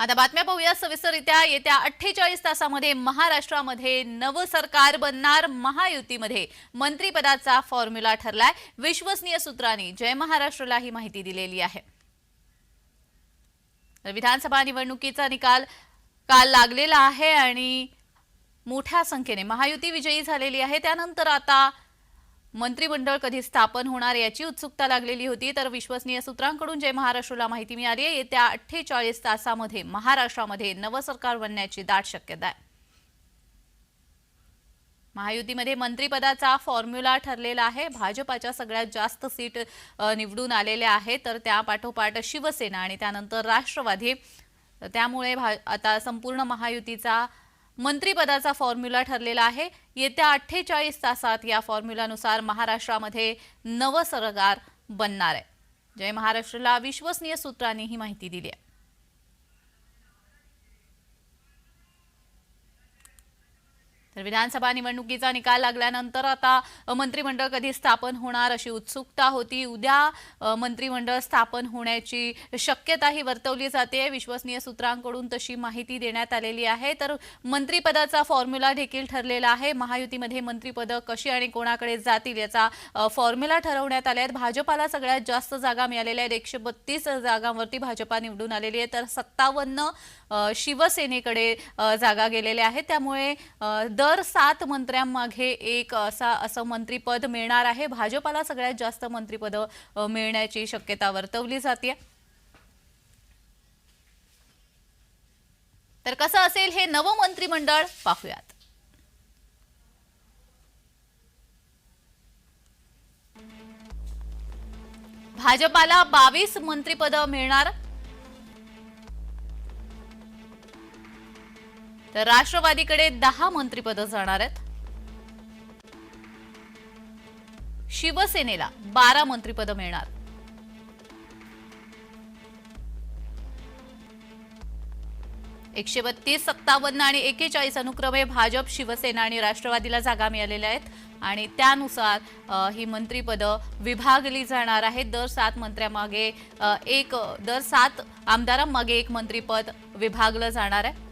आता बातम्या पाहूया. सविस्तररित्या येत्या अठ्ठेचाळीस तासामध्ये महाराष्ट्रामध्ये नवं सरकार बनणार महायुतीमध्ये. मंत्रीपदाचा फॉर्म्युला ठरलाय. विश्वसनीय सूत्रांनी जय महाराष्ट्रला ही माहिती दिलेली आहे. तर विधानसभा निवडणुकीचा निकाल काल लागलेला आहे आणि मोठ्या संख्येने महायुती विजयी झालेली आहे. त्यानंतर आता मंत्रिमंडळ कधी स्थापन होणार याची उत्सुकता लागलेली होती तर विश्वसनीय सूत्रांकडून जय महाराष्ट्राला माहिती मिळाली आहे येत्या अठ्ठेचाळीस तासामध्ये महाराष्ट्रामध्ये नवं सरकार बनण्याची दाट शक्यता आहे. महायुतीमध्ये मंत्रिपदाचा फॉर्म्युला ठरलेला आहे. भाजपाच्या सगळ्यात जास्त सीट निवडून आलेल्या आहेत तर त्या पाठोपाठ शिवसेना आणि त्यानंतर राष्ट्रवादी. त्यामुळे भा आता संपूर्ण महायुतीचा मंत्रिपदाचा फॉर्म्युला ठरलेला आहे. येत्या अठ्ठेचाळीस तासात या फॉर्म्युलानुसार महाराष्ट्रामध्ये नवं सरकार बनणार आहे. जय महाराष्ट्राला विश्वसनीय सूत्रांनी ही माहिती दिली आहे. तर विधानसभा निवडणुकीचा निकाल लागल्यानंतर आता मंत्रिमंडळ कधी स्थापन होणार अशी उत्सुकता होती. उद्या मंत्रिमंडळ स्थापन होण्याची शक्यताही वर्तवली जाते. विश्वसनीय सूत्रांकडून तशी माहिती देण्यात आलेली आहे. तर मंत्रिपदाचा फॉर्म्युला देखील ठरलेला आहे. महायुतीमध्ये मंत्रिपदं कशी आणि कोणाकडे जातील याचा फॉर्म्युला ठरवण्यात आले आहेत. भाजपाला सगळ्यात जास्त जागा मिळालेल्या आहेत. एकशे बत्तीस जागांवरती भाजपा निवडून आलेली आहे. तर सत्तावन्न शिवसेनेकडे जागा गेलेल्या आहेत. त्यामुळे दर दर सात मंत्र्यांमागे एक असा असं मंत्रीपद मिळणार आहे. भाजपाला सगळ्यात जास्त मंत्रीपद मिळण्याची शक्यता वर्तवली जाते तर कसं असेल हे नवं मंत्रिमंडळ? पाहूयात. भाजपाला बावीस मंत्रिपद मिळणार. तर राष्ट्रवादीकडे दहा मंत्रिपदं जाणार आहेत. शिवसेनेला बारा मंत्रिपद मिळणार. एकशे बत्तीस सत्तावन्न आणि एकेचाळीस अनुक्रमे भाजप शिवसेना आणि राष्ट्रवादीला जागा मिळालेल्या आहेत. आणि त्यानुसार ही मंत्रिपदं विभागली जाणार आहेत. दर सात मंत्र्यामागे एक दर सात आमदारांमागे एक मंत्रिपद विभागलं जाणार आहे.